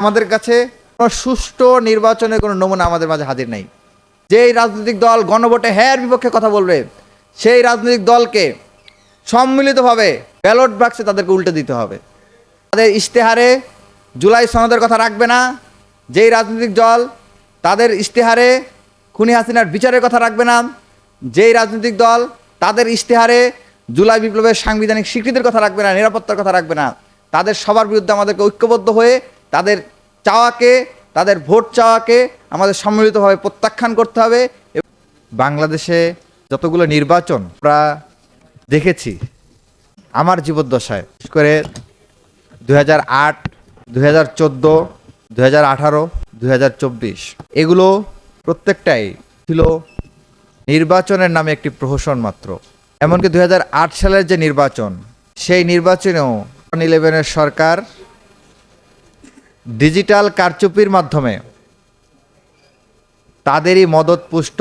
আমাদের কাছে সুষ্ঠু নির্বাচনের কোনো নমুনা আমাদের মাঝে হাজির নেই। যেই রাজনৈতিক দল গণভোটে হ্যার বিপক্ষে কথা বলবে, সেই রাজনৈতিক দলকে সম্মিলিতভাবে ব্যালট বাক্সে তাদেরকে উল্টে দিতে হবে। তাদের ইশতেহারে জুলাই সনদের কথা রাখবে না। যেই রাজনৈতিক দল তাদের ইশতেহারে খুনি হাসিনার বিচারের কথা রাখবে না। যেই রাজনৈতিক দল তাদের ইশতেহারে জুলাই বিপ্লবের সাংবিধানিক স্বীকৃতির কথা রাখবে না, নিরাপত্তার কথা রাখবে না। তাদের সবার বিরুদ্ধে আমাদেরকে ঐক্যবদ্ধ হয়ে তাদের চাওয়াকে, তাদের ভোট চাওয়াকে আমাদের সম্মিলিতভাবে প্রত্যাখ্যান করতে হবে। বাংলাদেশে যতগুলো নির্বাচন আমরা দেখেছি, আমার জীবদ্দশায়, বিশেষ করে দু হাজার আট দু হাজার চোদ্দ দু হাজার আঠারো দু হাজার চব্বিশ, এগুলো প্রত্যেকটাই ছিল নির্বাচনের নামে একটি প্রহসন মাত্র। এমনকি দু সালের যে নির্বাচন, সেই নির্বাচনেও ইলেভেনের সরকার ডিজিটাল কারচুপির মাধ্যমে তাদেরই মদতপুষ্ট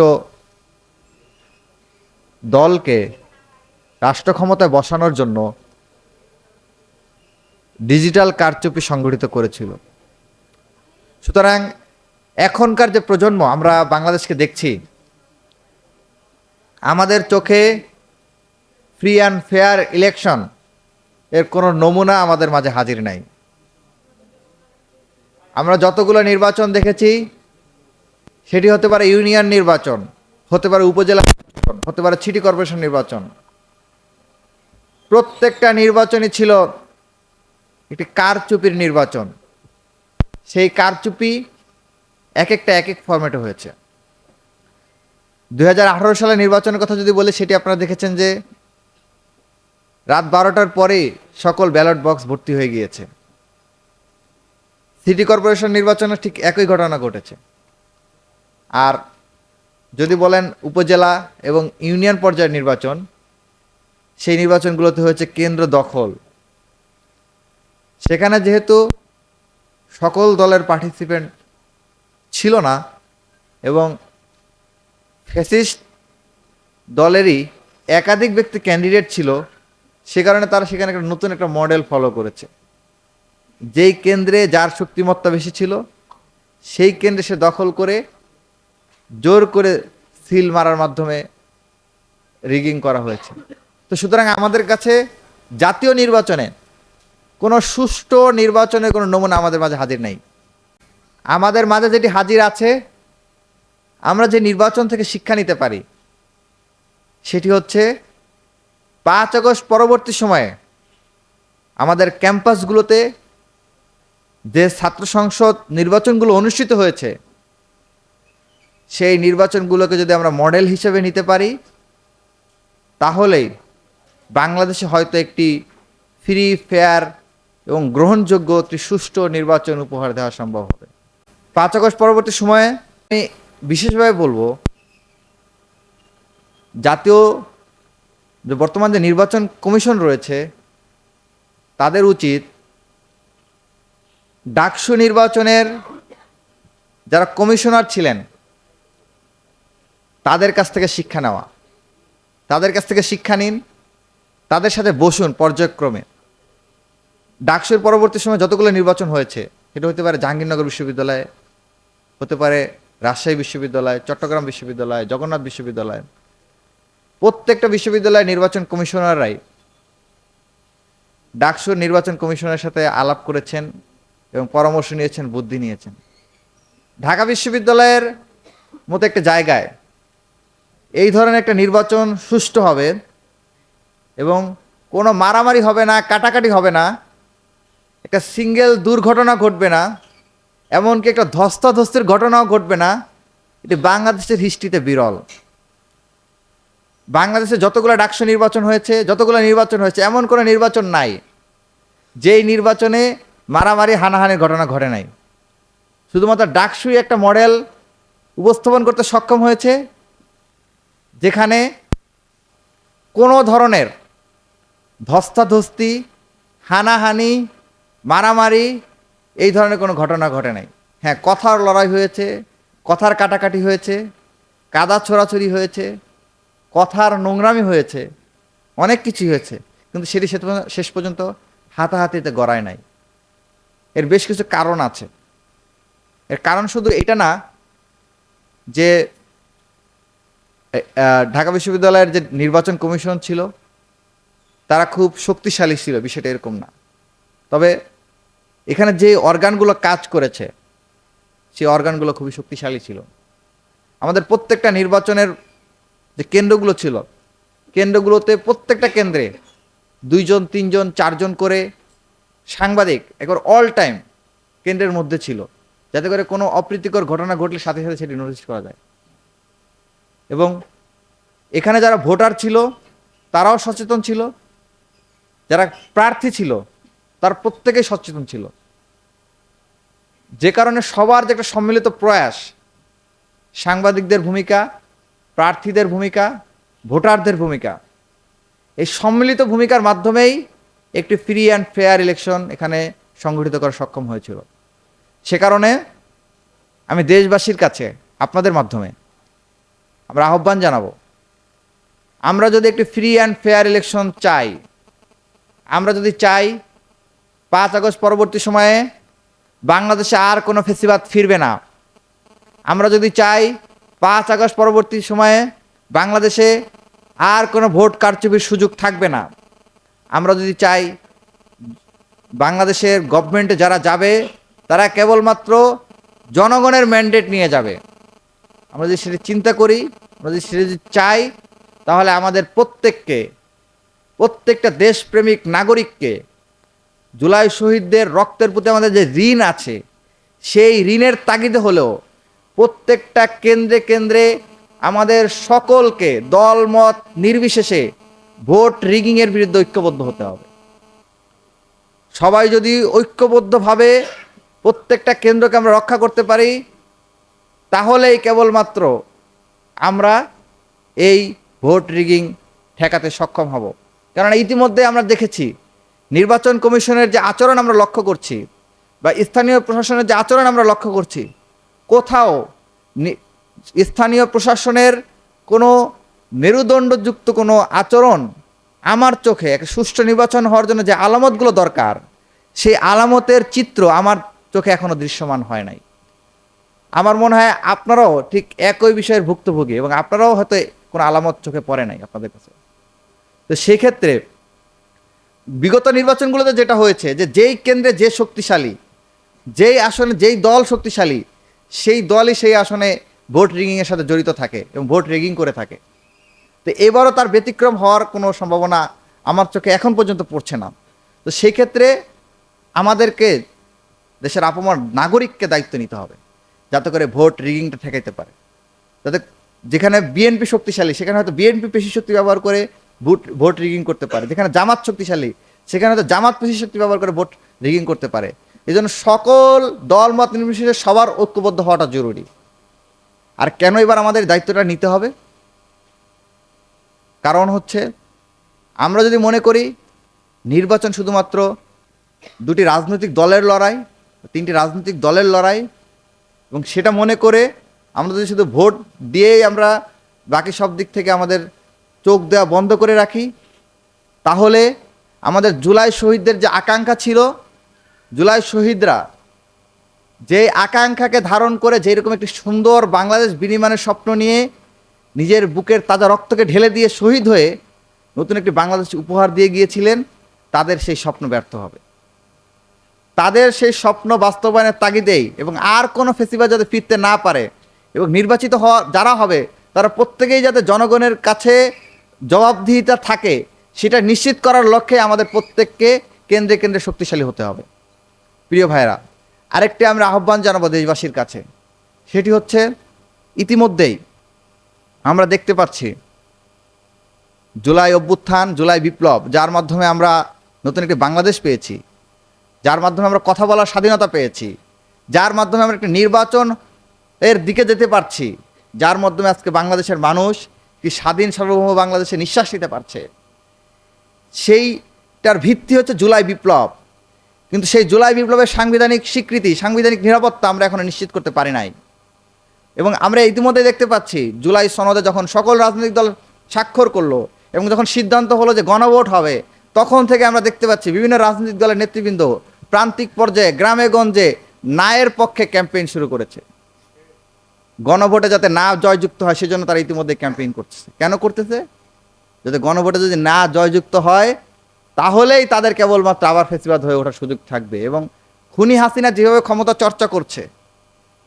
দলকে রাষ্ট্র ক্ষমতায় বসানোর জন্য ডিজিটাল কারচুপি সংগঠিত করেছিল। সুতরাং এখনকার যে প্রজন্ম, আমরা বাংলাদেশকে দেখছি, আমাদের চোখে ফ্রি অ্যান্ড ফেয়ার ইলেকশন এর কোনো নমুনা আমাদের মাঝে হাজির নাই। আমরা যতগুলো নির্বাচন দেখেছি, সেটি হতে পারে ইউনিয়ন নির্বাচন, হতে পারে উপজেলা নির্বাচন, হতে পারে সিটি কর্পোরেশন নির্বাচন। প্রত্যেকটা নির্বাচনই ছিল একটি কারচুপির নির্বাচন। সেই কারচুপি এক একটা এক এক ফরম্যাটে হয়েছে। দুই সালে নির্বাচনের কথা যদি বলি, সেটি আপনারা দেখেছেন যে রাত বারোটার পরেই সকল ব্যালট বক্স ভর্তি হয়ে গিয়েছে। সিটি কর্পোরেশন নির্বাচনে ঠিক একই ঘটনা ঘটেছে। আর যদি বলেন উপজেলা এবং ইউনিয়ন পর্যায়ের নির্বাচন, সেই নির্বাচনগুলোতে হয়েছে কেন্দ্র দখল। সেখানে যেহেতু সকল দলের পার্টিসিপেন্ট ছিল না এবং ফ্যাসিস্ট দলেরই একাধিক ব্যক্তি ক্যান্ডিডেট ছিল, সে কারণে তারা সেখানে একটা নতুন একটা মডেল ফলো করেছে। যেই কেন্দ্রে যার শক্তিমত্তা বেশি ছিল, সেই কেন্দ্রে সে দখল করে জোর করে সিল মারার মাধ্যমে রিগিং করা হয়েছে। তো সুতরাং আমাদের কাছে জাতীয় নির্বাচনে কোনো সুষ্ঠু নির্বাচনের কোনো নমুনা আমাদের মাঝে হাজির নেই। আমাদের মাঝে যেটি হাজির আছে, আমরা যে নির্বাচন থেকে শিক্ষা নিতে পারি, সেটি হচ্ছে পাঁচ আগস্ট পরবর্তী সময়ে আমাদের ক্যাম্পাসগুলোতে যে ছাত্র সংসদ নির্বাচনগুলো অনুষ্ঠিত হয়েছে, সেই নির্বাচনগুলোকে যদি আমরা মডেল হিসেবে নিতে পারি তাহলেই বাংলাদেশে হয়তো একটি ফ্রি, ফেয়ার এবং গ্রহণযোগ্য একটি সুষ্ঠু নির্বাচন উপহার দেওয়া সম্ভব হবে। পাঁচ আগস্ট পরবর্তী সময়ে আমি বিশেষভাবে বলব, জাতীয় যে বর্তমান যে নির্বাচন কমিশন রয়েছে, তাদের উচিত ডাকসু নির্বাচনের যারা কমিশনার ছিলেন, তাদের কাছ থেকে শিক্ষা নেওয়া। তাদের কাছ থেকে শিক্ষা নিন, তাদের সাথে বসুন পর্যায়ক্রমে। ডাকসুর পরবর্তী সময় যতগুলো নির্বাচন হয়েছে, সেটা হতে পারে জাহাঙ্গীরনগর বিশ্ববিদ্যালয়, হতে পারে রাজশাহী বিশ্ববিদ্যালয়, চট্টগ্রাম বিশ্ববিদ্যালয়, জগন্নাথ বিশ্ববিদ্যালয়। প্রত্যেকটা বিশ্ববিদ্যালয় নির্বাচন কমিশনাররাই ডাকসুর নির্বাচন কমিশনের সাথে আলাপ করেছেন এবং পরামর্শ নিয়েছেন, বুদ্ধি নিয়েছেন। ঢাকা বিশ্ববিদ্যালয়ের মতো একটা জায়গায় এই ধরনের একটা নির্বাচন সুষ্ঠু হবে এবং কোনো মারামারি হবে না, কাটাকাটি হবে না, একটা সিঙ্গেল দুর্ঘটনা ঘটবে না, এমনকি একটা ধস্তাধস্তির ঘটনাও ঘটবে না, এটি বাংলাদেশের হিস্ট্রিতে বিরল। বাংলাদেশে যতগুলো ডাকসু নির্বাচন হয়েছে, যতগুলো নির্বাচন হয়েছে, এমন কোনো নির্বাচন নাই, যেই নির্বাচনে মারামারি হানাহানির ঘটনা ঘটে নাই। শুধুমাত্র ডাকসুই একটা মডেল উপস্থাপন করতে সক্ষম হয়েছে, যেখানে কোনো ধরনের ধস্তাধস্তি, হানাহানি, মারামারি, এই ধরনের কোনো ঘটনা ঘটে নাই। হ্যাঁ কথার লড়াই হয়েছে, কথার কাটাকাটি হয়েছে, কাদা ছোড়াছড়ি হয়েছে, কথার নোংরামি হয়েছে, অনেক কিছুই হয়েছে, কিন্তু সেটি শেষ পর্যন্ত- শেষ পর্যন্ত হাতাহাতিতে গড়ায় নাই। এর বেশ কিছু কারণ আছে। এর কারণ শুধু এটা না যে ঢাকা বিশ্ববিদ্যালয়ের যে নির্বাচন কমিশন ছিল, তারা খুব শক্তিশালী ছিল, বিষয়টা এরকম না। তবে এখানে যে অর্গানগুলো কাজ করেছে সেই অর্গানগুলো খুবই শক্তিশালী ছিল। আমাদের প্রত্যেকটা নির্বাচনের যে কেন্দ্রগুলো ছিল, কেন্দ্রগুলোতে প্রত্যেকটা কেন্দ্রে দুইজন, তিনজন, চারজন করে সাংবাদিক, একবার অল টাইম কেন্দ্রের মধ্যে ছিল, যাতে করে কোনো অপ্রীতিকর ঘটনা ঘটলে সাথে সাথে সেটি নোটিশ করা যায়। এবং এখানে যারা ভোটার ছিল, তারাও সচেতন ছিল, যারা প্রার্থী ছিল, তার প্রত্যেকেই সচেতন ছিল। যে কারণে সবার যে একটা সম্মিলিত প্রয়াস, সাংবাদিকদের ভূমিকা, প্রার্থীদের ভূমিকা, ভোটারদের ভূমিকা, এই সম্মিলিত ভূমিকার মাধ্যমেই একটি ফ্রি অ্যান্ড ফেয়ার ইলেকশন এখানে সংগঠিত করা সক্ষম হয়েছিল। সে কারণে আমি দেশবাসীর কাছে, আপনাদের মাধ্যমে আমরা আহ্বান জানাব, আমরা যদি একটি ফ্রি অ্যান্ড ফেয়ার ইলেকশন চাই, আমরা যদি চাই পাঁচ আগস্ট পরবর্তী সময়ে বাংলাদেশে আর কোনো ফেসিবাদ ফিরবে না, আমরা যদি চাই পাঁচ আগস্ট পরবর্তী সময়ে বাংলাদেশে আর কোনো ভোট কারচুপির সুযোগ থাকবে না আমরা যদি চাই বাংলাদেশের গভর্নমেন্টে যারা যাবে, তারা কেবলমাত্র জনগণের ম্যান্ডেট নিয়ে যাবে। আমরা যদি সেটা চিন্তা করি, আমরা যদি সেটা যদি চাই, তাহলে আমাদের প্রত্যেককে, প্রত্যেকটা দেশপ্রেমিক নাগরিককে জুলাই শহীদদের রক্তের প্রতি আমাদের যে ঋণ আছে, সেই ঋণের তাগিদে হলেও প্রত্যেকটা কেন্দ্রে কেন্দ্রে আমাদের সকলকে দলমত নির্বিশেষে ভোট রিগিংয়ের বিরুদ্ধে ঐক্যবদ্ধ হতে হবে। সবাই যদি ঐক্যবদ্ধভাবে প্রত্যেকটা কেন্দ্রকে আমরা রক্ষা করতে পারি, তাহলেই কেবলমাত্র আমরা এই ভোট রিগিং ঠেকাতে সক্ষম হব। কারণ ইতিমধ্যে আমরা দেখেছি, নির্বাচন কমিশনের যে আচরণ আমরা লক্ষ্য করছি বা স্থানীয় প্রশাসনের যে আচরণ আমরা লক্ষ্য করছি, কোথাও স্থানীয় প্রশাসনের কোনো মেরুদণ্ডযুক্ত কোনো আচরণ আমার চোখে একটা সুষ্ঠু নির্বাচন হওয়ার জন্য যে আলামতগুলো দরকার, সেই আলামতের চিত্র আমার চোখে এখনও দৃশ্যমান হয় নাই। আমার মনে হয় আপনারাও ঠিক একই বিষয়ের ভুক্তভোগী এবং আপনারাও হয়তো কোনো আলামত চোখে পড়ে নাই আপনাদের কাছে। তো সেক্ষেত্রে বিগত নির্বাচনগুলোতে যেটা হয়েছে যে যেই কেন্দ্রে যে শক্তিশালী, যেই আসনে যেই দল শক্তিশালী, সেই দলই সেই আসনে ভোট রিগিংয়ের সাথে জড়িত থাকে এবং ভোট রিগিং করে থাকে। তো এবারও তার ব্যতিক্রম হওয়ার কোনো সম্ভাবনা আমার চোখে এখন পর্যন্ত পড়ছে না। তো সেই ক্ষেত্রে আমাদেরকে দেশের আপমর নাগরিককে দায়িত্ব নিতে হবে, যাতে করে ভোট রিগিংটা ঠেকাইতে পারে। যাতে যেখানে বিএনপি শক্তিশালী, সেখানে হয়তো বিএনপি পেশি শক্তি ব্যবহার করে ভোট ভোট রিগিং করতে পারে। যেখানে জামাত শক্তিশালী, সেখানে হয়তো জামাত পেশি শক্তি ব্যবহার করে ভোট রিগিং করতে পারে। এই জন্য সকল দল, মত নির্বিশেষে সবার ঐক্যবদ্ধ হওয়াটা জরুরি। আর কেন এবার আমাদের দায়িত্বটা নিতে হবে? কারণ হচ্ছে, আমরা যদি মনে করি নির্বাচন শুধুমাত্র দুটি রাজনৈতিক দলের লড়াই, তিনটি রাজনৈতিক দলের লড়াই, এবং সেটা মনে করে আমরা যদি শুধু ভোট দিয়েই আমরা বাকি সব দিক থেকে আমাদের চোখ দেওয়া বন্ধ করে রাখি, তাহলে আমাদের জুলাই শহীদদের যে আকাঙ্ক্ষা ছিল, জুলাই শহীদরা যে আকাঙ্ক্ষাকে ধারণ করে যেরকম একটি সুন্দর বাংলাদেশ বিনিময়ের স্বপ্ন নিয়ে নিজের বুকের তাজা রক্তকে ঢেলে দিয়ে শহীদ হয়ে নতুন একটি বাংলাদেশ উপহার দিয়ে গিয়েছিলেন, তাদের সেই স্বপ্ন ব্যর্থ হবে। তাদের সেই স্বপ্ন বাস্তবায়নের তাগিদেই এবং আর কোনো ফেসিবাল যাতে ফিরতে না পারে এবং নির্বাচিত হওয়া যারা হবে, তারা প্রত্যেকেই যাতে জনগণের কাছে জবাবদিহিতা থাকে, সেটা নিশ্চিত করার লক্ষ্যে আমাদের প্রত্যেককে কেন্দ্রে কেন্দ্রে শক্তিশালী হতে হবে। প্রিয় ভাইরা আরেকটি আমরা আহ্বান জানাব দেশবাসীর কাছে। সেটি হচ্ছে ইতিমধ্যেই আমরা দেখতে পাচ্ছি। জুলাই অভ্যুত্থান, জুলাই বিপ্লব, যার মাধ্যমে আমরা নতুন একটি বাংলাদেশ পেয়েছি। যার মাধ্যমে আমরা কথা বলার স্বাধীনতা পেয়েছি। যার মাধ্যমে আমরা একটি নির্বাচন এর দিকে যেতে পারছি। যার মাধ্যমে আজকে বাংলাদেশের মানুষ কি স্বাধীন, সার্বভৌম বাংলাদেশে নিঃশ্বাস নিতে পারছে। সেইটার ভিত্তি হচ্ছে জুলাই বিপ্লব। কিন্তু সেই জুলাই বিপ্লবের সাংবিধানিক স্বীকৃতি, সাংবিধানিক নিরাপত্তা আমরা এখনও নিশ্চিত করতে পারি নাই। এবং আমরা ইতিমধ্যে দেখতে পাচ্ছি, জুলাই সনদে যখন সকল রাজনৈতিক দল স্বাক্ষর করল এবং যখন সিদ্ধান্ত হলো যে গণভোট হবে, তখন থেকে আমরা দেখতে পাচ্ছি বিভিন্ন রাজনৈতিক দলের নেতৃবৃন্দ প্রান্তিক পর্যায়ে, গ্রামে গঞ্জে নায়ের পক্ষে ক্যাম্পেইন শুরু করেছে। গণভোটে যাতে না জয়যুক্ত হয়, সেজন্য তারা ইতিমধ্যে ক্যাম্পেইন করতেছে। কেন করতেছে? যাতে গণভোটে যদি না জয়যুক্ত হয়, তাহলেই তাদের কেবলমাত্র আবার ফেসিবাদ হয়ে ওঠার সুযোগ থাকবে এবং খুনি হাসিনা যেভাবে ক্ষমতা চর্চা করছে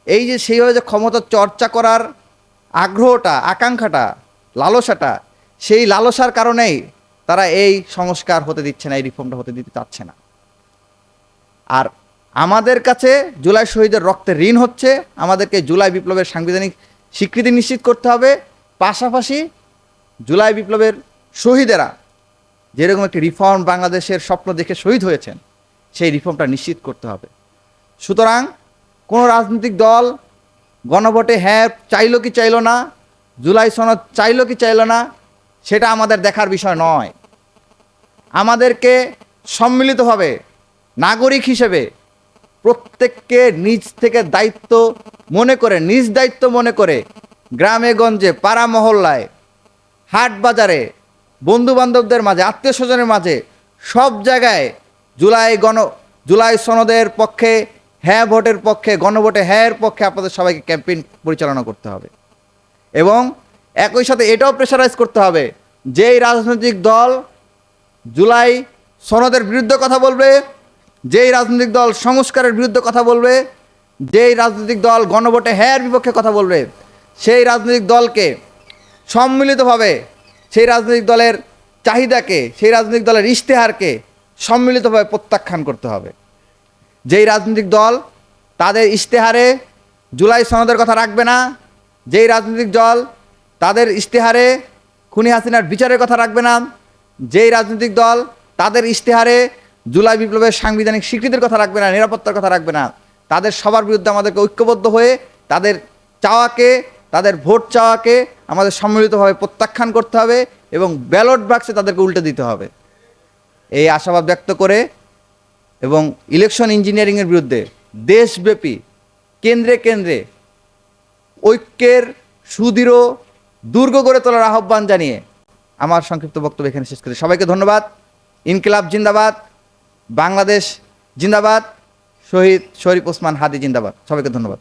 এই যে সেইভাবে যে ক্ষমতা চর্চা করার আগ্রহটা, আকাঙ্ক্ষাটা, লালসাটা, সেই লালসার কারণেই তারা এই সংস্কার হতে দিচ্ছে না, এই রিফর্মটা হতে দিতে চাচ্ছে না। আর আমাদের কাছে জুলাই শহীদের রক্তে ঋণ হচ্ছে, আমাদেরকে জুলাই বিপ্লবের সাংবিধানিক স্বীকৃতি নিশ্চিত করতে হবে। পাশাপাশি জুলাই বিপ্লবের শহীদেরা যেরকম একটি রিফর্ম বাংলাদেশের স্বপ্ন দেখে শহীদ হয়েছেন, সেই রিফর্মটা নিশ্চিত করতে হবে। সুতরাং কোনো রাজনৈতিক দল গণভোটে হ্যাঁ চাইলো কি চাইলো না, জুলাই সনদ চাইলো কি চাইলো না, সেটা আমাদের দেখার বিষয় নয়। আমাদেরকে সম্মিলিতভাবে নাগরিক হিসেবে প্রত্যেককে নিজ থেকে দায়িত্ব মনে করে, নিজ দায়িত্ব মনে করে গ্রামে, গঞ্জে, পাড়া, মহল্লায়, হাট বাজারে বন্ধু বান্ধবদের মাঝে, আত্মীয় স্বজনের মাঝে সব জায়গায় জুলাই গণ, জুলাই সনদের পক্ষে হ্যাঁ ভোটের পক্ষে, গণভোটে হ্যাঁর পক্ষে আপনাদের সবাইকে ক্যাম্পেইন পরিচালনা করতে হবে। এবং একই সাথে এটাও প্রেশারাইজ করতে হবে যেই রাজনৈতিক দল জুলাই সনদের বিরুদ্ধে কথা বলবে যেই রাজনৈতিক দল সংস্কারের বিরুদ্ধে কথা বলবে যেই রাজনৈতিক দল গণভোটে হ্যাঁর বিপক্ষে কথা বলবে, সেই রাজনৈতিক দলকে সম্মিলিতভাবে, সেই রাজনৈতিক দলের চাহিদাকে, সেই রাজনৈতিক দলের ইশতেহারকে সম্মিলিতভাবে প্রত্যাখ্যান করতে হবে। যেই রাজনৈতিক দল তাদের ইশতেহারে জুলাই সনদের কথা রাখবে না, যেই রাজনৈতিক দল তাদের ইশতেহারে খুনি হাসিনার বিচারের কথা রাখবে না, যেই রাজনৈতিক দল তাদের ইশতেহারে জুলাই বিপ্লবের সাংবিধানিক স্বীকৃতির কথা রাখবে না, নিরাপত্তার কথা রাখবে না, তাদের সবার বিরুদ্ধে আমাদেরকে ঐক্যবদ্ধ হয়ে তাদের চাওয়াকে, তাদের ভোট চাওয়াকে আমাদের সম্মিলিতভাবে প্রত্যাখ্যান করতে হবে এবং ব্যালট বাক্সে তাদেরকে উল্টে দিতে হবে। এই আশাবাদ ব্যক্ত করে এবং ইলেকশন ইঞ্জিনিয়ারিংয়ের বিরুদ্ধে দেশব্যাপী, কেন্দ্রে কেন্দ্রে ঐক্যের সুদৃঢ়, দুর্গ গড়ে তোলার আহ্বান জানিয়ে আমার সংক্ষিপ্ত বক্তব্য এখানে শেষ করি। সবাইকে ধন্যবাদ। ইনকিলাব জিন্দাবাদ। বাংলাদেশ জিন্দাবাদ। শহীদ শরীফ ওসমান হাদি জিন্দাবাদ। সবাইকে ধন্যবাদ।